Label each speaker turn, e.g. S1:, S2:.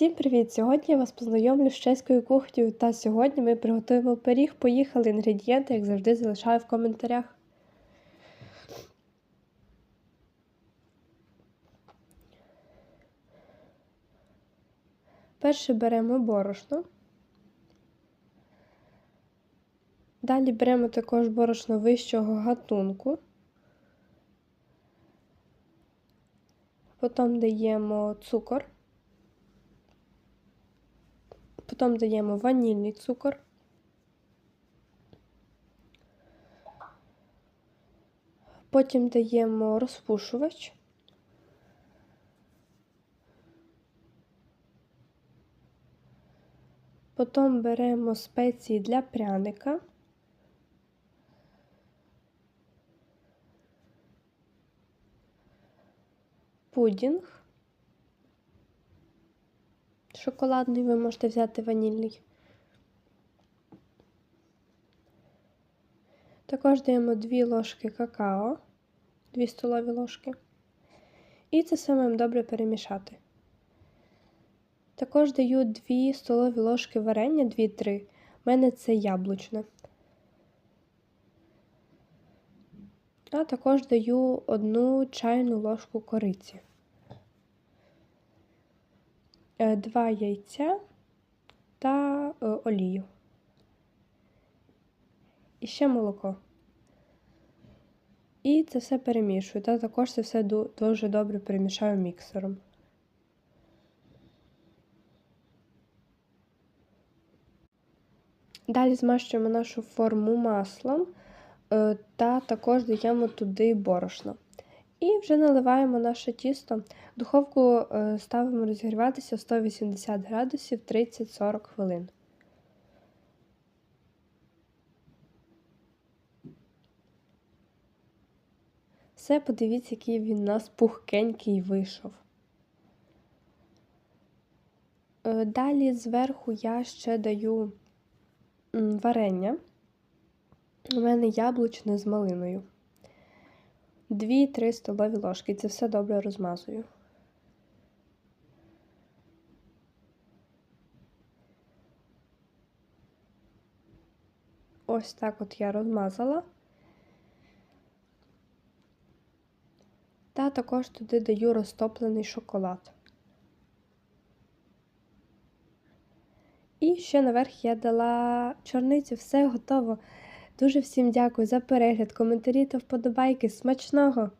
S1: Всім привіт! Сьогодні я вас познайомлю з чеською кухнею, та сьогодні ми приготуємо пиріг. Поїхали. Інгредієнти, як завжди, залишаю в коментарях. Перше беремо борошно. Далі беремо також борошно вищого гатунку. Потім даємо цукор. Потім даємо ванільний цукор. Потім даємо розпушувач. Потім беремо спеції для пряника. Пудінг. Шоколадний ви можете взяти ванільний. Також даємо 2 ложки какао, 2 столові ложки. І це все маємо добре перемішати. Також даю 2 столові ложки варення, 2-3. У мене це яблучне. А також даю 1 чайну ложку кориці. 2 яйця та е, олію. І ще молоко. І це все перемішую. Та також це все дуже добре перемішаю міксером. Далі змащуємо нашу форму маслом е, та також даємо туди борошно. І вже наливаємо наше тісто. Духовку е, ставимо розігріватися 180 градусів 30-40 хвилин. Все, подивіться, який він у нас пухкенький вийшов. Е, далі зверху я ще даю варення. У мене яблучне з малиною. 2-3 столові ложки. Це все добре розмазую. Ось так от я розмазала. Та також туди даю розтоплений шоколад. І ще наверх я дала чорницю, все готово. Дуже всім дякую за перегляд, коментарі та вподобайки. Смачного!